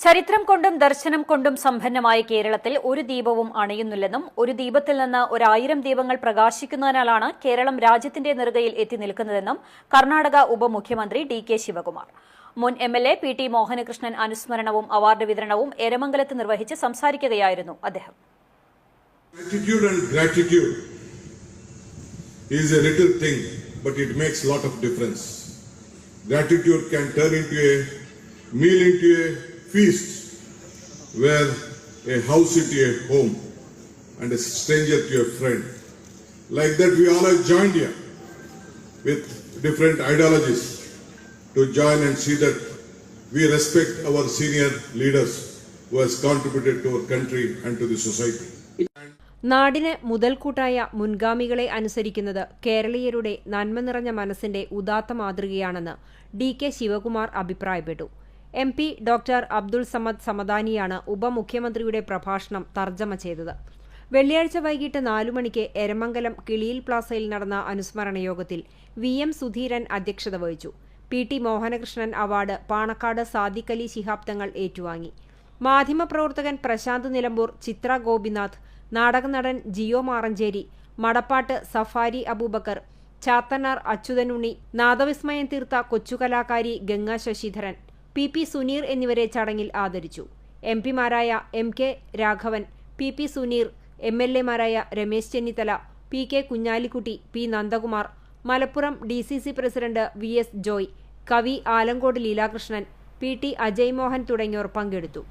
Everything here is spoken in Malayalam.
ചരിത്രം കൊണ്ടും ദർശനം കൊണ്ടും സമ്പന്നമായ കേരളത്തിൽ ഒരു ദീപവും അണയുന്നില്ലെന്നും ഒരു ദീപത്തിൽ നിന്ന് ഒരായിരം ദീപങ്ങൾ പ്രകാശിക്കുന്നതിനാലാണ് കേരളം രാജ്യത്തിന്റെ നെറുകയിൽ എത്തി നിൽക്കുന്നതെന്നും കർണാടക ഉപമുഖ്യമന്ത്രി ഡി കെ ശിവകുമാർ. മുൻ M L A P T Mohanakrishnan അനുസ്മരണവും award വിതരണവും എരമംഗലത്ത് നിർവഹിച്ച് സംസാരിക്കുകയായിരുന്നു അദ്ദേഹം. Gratitude can turn into a meal into a feast, where a house is your home, and a stranger to your friend. Like that, we all have joined here with different ideologies to join and see that we respect our senior leaders who has contributed to our country and to the society. നാടിന് മുതൽക്കൂട്ടായ മുൻഗാമികളെ അനുസരിക്കുന്നത് കേരളീയരുടെ നന്മ നിറഞ്ഞ മനസ്സിന്റെ ഉദാത്ത മാതൃകയാണെന്ന് ഡി കെ ശിവകുമാർ അഭിപ്രായപ്പെട്ടു M P doctor Abdul Samad സമദാനിയാണ് ഉപമുഖ്യമന്ത്രിയുടെ പ്രഭാഷണം തർജമ ചെയ്തത്. വെള്ളിയാഴ്ച വൈകിട്ട് നാലു മണിക്ക് എരമംഗലം കിളിയിൽ പ്ലാസയിൽ നടന്ന അനുസ്മരണ യോഗത്തിൽ വി എം സുധീരൻ അധ്യക്ഷത വഹിച്ചു. P T Mohanakrishnan award Panakkad Sadiq Ali Shihab ഏറ്റുവാങ്ങി. മാധ്യമപ്രവർത്തകൻ പ്രശാന്ത് നിലമ്പൂർ ചിത്ര ഗോപിനാഥ് നാടകനടൻ ജിയോ മാറഞ്ചേരി മടപ്പാട്ട് സഫാരി അബൂബക്കർ ചാത്തനാർ അച്യുതനുണ്ണി നാദവിസ്മയം തീർത്ത കൊച്ചുകലാകാരി ഗംഗാ ശശിധരൻ പി പി സുനീർ എന്നിവരെ ചടങ്ങിൽ ആദരിച്ചു. M പിമാരായ M K Raghavan P P Suneer M L എമാരായ Ramesh Chennithala P K Kunhalikutty P Nandakumar Malappuram D C C president V S Joy കവി ആലങ്കോട് ലീലാകൃഷ്ണൻ പി ടി അജയ് മോഹൻ തുടങ്ങിയവർ പങ്കെടുത്തു.